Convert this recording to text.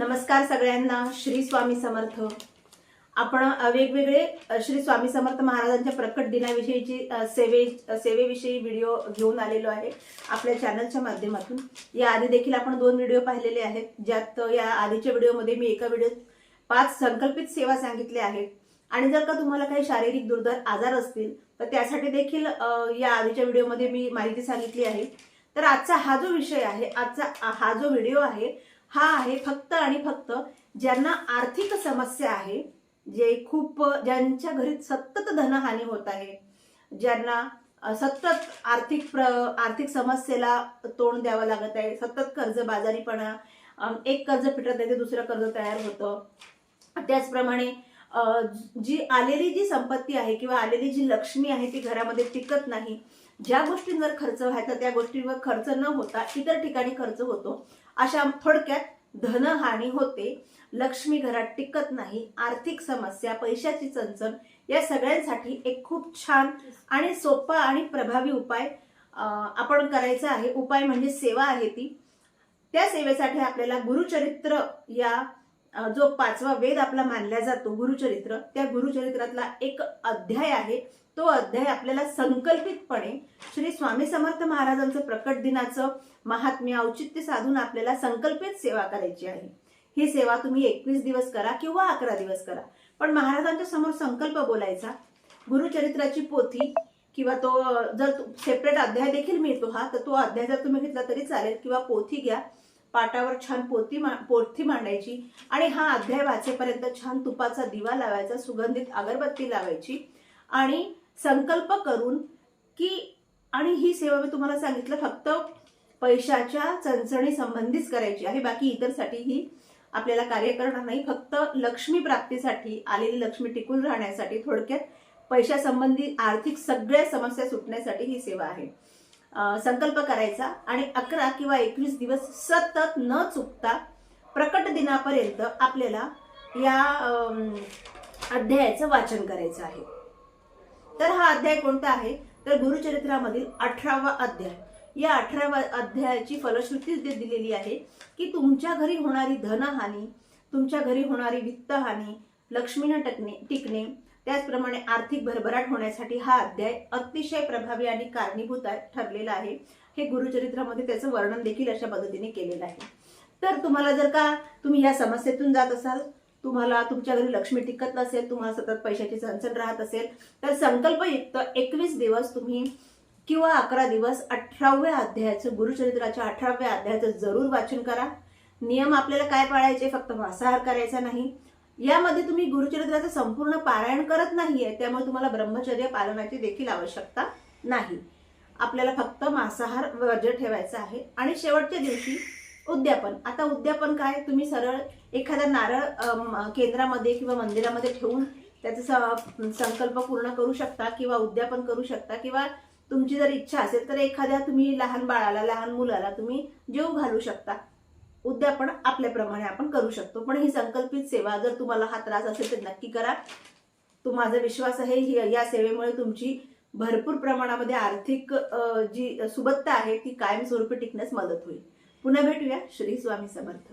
नमस्कार सगळ्यांना. श्री स्वामी समर्थ. आपण वेगवेगळे श्री स्वामी समर्थ महाराजांच्या प्रकट दिनाविषयीची सेवे सेवेविषयी व्हिडिओ घेऊन आलेलो आहे आपल्या चॅनलच्या माध्यमातून. या आधी देखील आपण दोन व्हिडिओ पाहिलेले आहेत. ज्यात या आधीच्या व्हिडिओमध्ये मी एका व्हिडिओत पाच संकल्पित सेवा सांगितल्या आहेत. आणि जर का तुम्हाला काही शारीरिक दुर्धर आजार असतील तर त्यासाठी देखील या आधीच्या व्हिडिओमध्ये मी माहिती सांगितली आहे. तर आजचा हा जो विषय आहे आजचा हा जो व्हिडिओ आहे हा आहे फक्त आणि फक्त ज्यांना आर्थिक समस्या आहे जे खूप ज्यांच्या घरी सतत धनहानी होत आहे ज्यांना सतत आर्थिक प्र आर्थिक समस्येला तोंड द्यावं लागत आहे सतत कर्जबाजारीपणा बाजारीपणा एक कर्ज फिटत आहे ते दुसरं कर्ज तयार होतं. त्याचप्रमाणे जी आलेली जी संपत्ती आहे किंवा आलेली जी लक्ष्मी आहे ती घरामध्ये टिकत नाही ज्या गोष्टींवर खर्च व्हायचा त्या गोष्टींवर खर्च न होता इतर ठिकाणी खर्च होतो. अशा थोडक्यात धनहानी होते. लक्ष्मी घरात टिकत नाही. आर्थिक समस्या पैशाची चणचण या सगळ्यांसाठी एक खूप छान आणि सोपा आणि प्रभावी उपाय आपण करायचा आहे. उपाय म्हणजे सेवा आहे ती. त्या सेवेसाठी आपल्याला गुरुचरित्र या जो पाचवा वेद आपला मानला जातो गुरुचरित्र त्या गुरुचरित्रातला एक अध्याय आहे. तो अध्याय आपल्याला संकल्पितपणे श्री स्वामी समर्थ महाराजांचं प्रकट दिनाचं महात्म्य औचित्य साधून आपल्याला संकल्पित सेवा करायची आहे. ही सेवा तुम्ही एकवीस दिवस करा किंवा अकरा दिवस करा. पण महाराजांच्या समोर संकल्प बोलायचा. गुरुचरित्राची पोथी किंवा तो जर सेपरेट अध्याय देखील मिळतो हा तर तो अध्याय जर तुम्ही घेतला तरी चालेल किंवा पोथी घ्या. पाटावर छान पोती मा पोथी मांडायची आणि हा अध्याय वाचेपर्यंत छान तुपाचा दिवा लावायचा सुगंधित अगरबत्ती लावायची आणि संकल्प करून की आणि ही सेवा मी तुम्हाला सांगितलं फक्त पैशाच्या चणचणी संबंधीच करायची आहे बाकी इतरसाठी ही आपल्याला कार्य करणार नाही. फक्त लक्ष्मी प्राप्तीसाठी आलेली लक्ष्मी टिकून राहण्यासाठी थोडक्यात पैशासंबंधी आर्थिक सगळ्या समस्या सुटण्यासाठी ही सेवा आहे. संकल्प करायचा आणि अकरा किंवा एकवीस दिवस सतत न चुकता प्रकट दिनापर्यंत आपल्याला या अध्यायाचं वाचन करायचं आहे. तर हा अध्याय कोणता आहे? तर गुरुचरित्रामधील अठरावा अध्याय. या अठराव्या अध्यायाची फलश्रुती ते दिलेली आहे की तुमच्या घरी होणारी धनहानी तुमच्या घरी होणारी वित्तहानी लक्ष्मीनं टकणे टिकणे त्याचप्रमाणे आर्थिक भरभराट होण्यासाठी हा अध्याय अतिशय प्रभावी आणि कारणीभूत ठरलेला आहे. हे गुरुचरित्रामध्ये त्याचं वर्णन देखील अशा पद्धतीने केलेलं आहे. तर तुम्हाला जर का तुम्ही या समस्येतून जात असाल तुम्हाला तुमच्या घरी लक्ष्मी टिकत नसेल तुम्हाला सतत पैशाची चणचण राहत असेल तर संकल्पयुक्त एकवीस दिवस तुम्ही किंवा अकरा दिवस अठराव्या अध्यायाचं गुरुचरित्राच्या अठराव्या अध्यायाचं जरूर वाचन करा. नियम आपल्याला काय पाळायचे? फक्त मांसाहार करायचा नाही. यामध्ये तुम्ही गुरुचरित्राचं संपूर्ण पारायण करत नाहीये त्यामुळे तुम्हाला ब्रह्मचर्य पालनाची देखील आवश्यकता नाही. आपल्याला फक्त मांसाहार वर्ज ठेवायचा आहे. आणि शेवटच्या दिवशी उद्यापन. आता उद्यापन काय? तुम्ही सरळ एखादा नारळ केंद्रामध्ये किंवा मंदिरामध्ये ठेवून त्याचा संकल्प पूर्ण करू शकता किंवा उद्यापन करू शकता किंवा तुमची जर इच्छा असेल तर एखाद्या तुम्ही लहान बाळाला लहान मुलाला तुम्ही जेव घालू शकता. उद्या आपण आपल्याप्रमाणे आपण करू शकतो. पण ही संकल्पित सेवा जर तुम्हाला हा त्रास असेल तर नक्की करा. तो माझा विश्वास आहे ही या सेवेमुळे तुमची भरपूर प्रमाणामध्ये आर्थिक जी सुबत्ता आहे ती कायमस्वरूपी टिकण्यास मदत होईल. पुन्हा भेटूया. श्री स्वामी समर्थ.